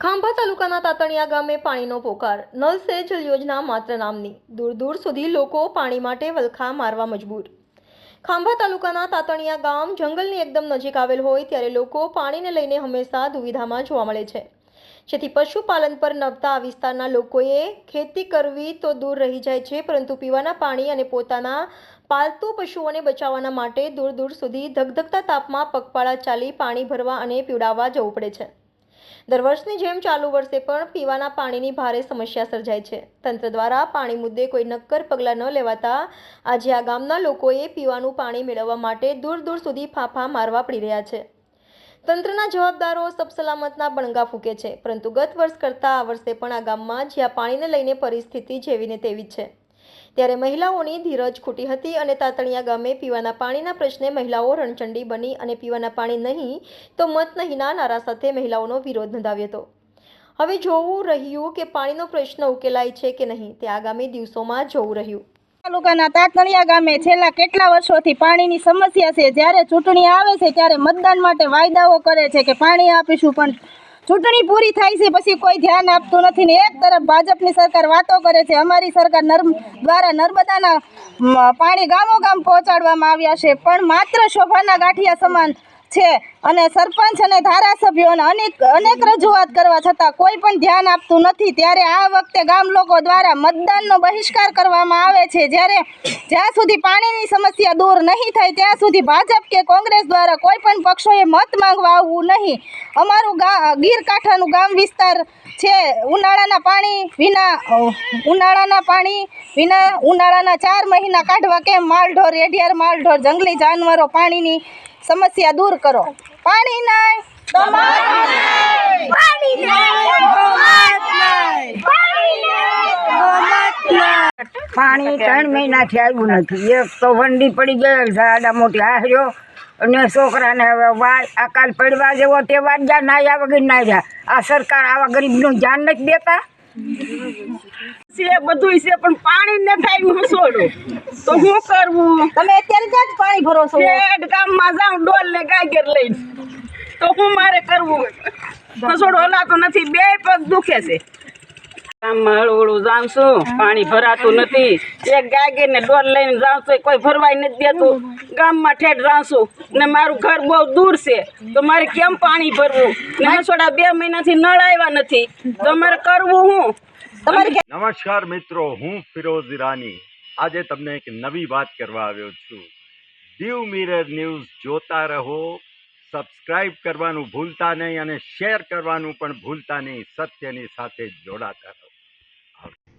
ખાંભા તાલુકાના તાતણિયા ગામે પાણીનો પોકાર. નલ સે જલ યોજના માત્ર નામની. દૂર દૂર સુધી લોકો પાણી માટે વલખા મારવા મજબૂર. ખાંભા તાલુકાના તાતણિયા ગામ જંગલની એકદમ નજીક આવેલ હોય ત્યારે લોકો પાણીને લઈને હંમેશા દુવિધામાં જોવા મળે છે. જેથી પશુપાલન પર નભતા આ વિસ્તારના લોકોએ ખેતી કરવી તો દૂર રહી જાય છે, પરંતુ પીવાના પાણી અને પોતાના પાલતુ પશુઓને બચાવવાના માટે દૂર દૂર સુધી ધગધગતા તાપમાં પગપાળા ચાલી પાણી ભરવા અને પીવડાવવા જવું પડે છે. દર વર્ષની જેમ ચાલુ વર્ષે પણ પીવાના પાણીની ભારે સમસ્યા સર્જાય છે. તંત્ર દ્વારા પાણી મુદ્દે કોઈ નક્કર પગલાં ન લેવાતા આજે આ ગામના લોકોએ પીવાનું પાણી મેળવવા માટે દૂર દૂર સુધી ફાંફા મારવા પડી રહ્યા છે. તંત્રના જવાબદારો સબસલામતના બણગા ફૂકે છે, પરંતુ ગત વર્ષ કરતાં આ વર્ષે પણ આ ગામમાં જ્યાં પાણીને લઈને પરિસ્થિતિ જેવીને તેવી છે. ત્યારે મહિલાઓની ધીરજ ખૂટી હતી અને તાતણિયા ગામે પીવાના પાણીના પ્રશ્ને મહિલાઓ રણચંડી બની અને પીવાના પાણી નહીં તો મત નહીંના નારા સાથે મહિલાઓનો વિરોધ નોંધાવ્યો હતો. હવે જોવું રહ્યું કે પાણીનો પ્રશ્ન ઉકેલાય છે કે નહીં તે આગામી દિવસોમાં જોવું રહ્યું. તાલુકાના તાતણિયા ગામે છેલ્લા કેટલા વર્ષોથી પાણીની સમસ્યા છે? જ્યારે ચૂંટણી આવે છે, ત્યારે મતદાન માટે વાયદાઓ કરે છે કે પાણી આપીશું, પણ ચૂંટણી પૂરી થાય છે પછી કોઈ ધ્યાન આપતું નથી ને એક તરફ ભાજપની સરકાર વાતો કરે છે, અમારી સરકાર નર્મ દ્વારા નર્મદાના પાણી ગામો ગામ પહોંચાડવામાં આવ્યા છે, પણ માત્ર શોભાના ગાંઠિયા સમાન છે. અને સરપંચ અને ધારાસભ્યોને અનેક અનેક રજૂઆત કરવા છતાં કોઈ પણ ધ્યાન આપતું નથી. ત્યારે આ વખતે ગામ લોકો દ્વારા મતદાનનો બહિષ્કાર કરવામાં આવે છે. જ્યારે જ્યાં સુધી પાણીની સમસ્યા દૂર નહીં થાય, ત્યાં સુધી ભાજપ કે કોંગ્રેસ દ્વારા કોઈ પણ પક્ષોએ મત માંગવા આવવું નહીં. અમારું ગીર કાંઠાનું ગામ વિસ્તાર છે. ઉનાળાના પાણી વિના, ઉનાળાના પાણી વિના ઉનાળાના ચાર મહિના કાઢવા કેમ માલઢોર એઢિયાર માલઢોર, જંગલી જાનવરો પાણીની સમસ્યા દૂર કરો. પાણી નહીં તો પાણી ત્રણ મહિનાથી આવ્યું નથી. એક તો વંડી પડી ગયેલ છે આડા મોટી હાર્યો અને છોકરાને હવે વાય અકાલ પડવા જેવો તે વાગ્યા આવ્યા વગર નાયા આ સરકાર આવા ગરીબનું ધ્યાન નથી દેતા? છે બધું છે પણ પાણી ન થાય હું છોડું. તો શું કરવું? તમે અત્યારે ક્યાં જ પાણી ભરો છો. ગામમાં જાઉં ડોલ ને ગાગર લઈને. તો હું મારે કરવું? રસોડો હલાતો નથી બે પગ દુખે છે. ગામમાં જાઉં છું. પાણી ભરાતું નથી. એક ગાગે ને ડોલ લઈને જાઉં છું. કોઈ ભરવાય નથી દેતું. ગામમાં ઠેઠ જાઉં છું. ને મારું ઘર બહુ દૂર છે. તો મારે કેમ પાણી ભરવું? ને રસોડા બે મહિનાથી નળ આવ્યા નથી. તો મારે કરવું હું? તમારી નમસ્કાર મિત્રો હું ફિરોઝ ઈરાની. આજે તમને એક નવી વાત કરવા આવ્યો છું. દીવ મિરર ન્યૂઝ જોતા રહો સબસ્ક્રાઇબ કરવાનું ભૂલતા નહીં અને શેર કરવાનું પણ ભૂલતા નહીં. સત્યની સાથે જોડાતા રહો.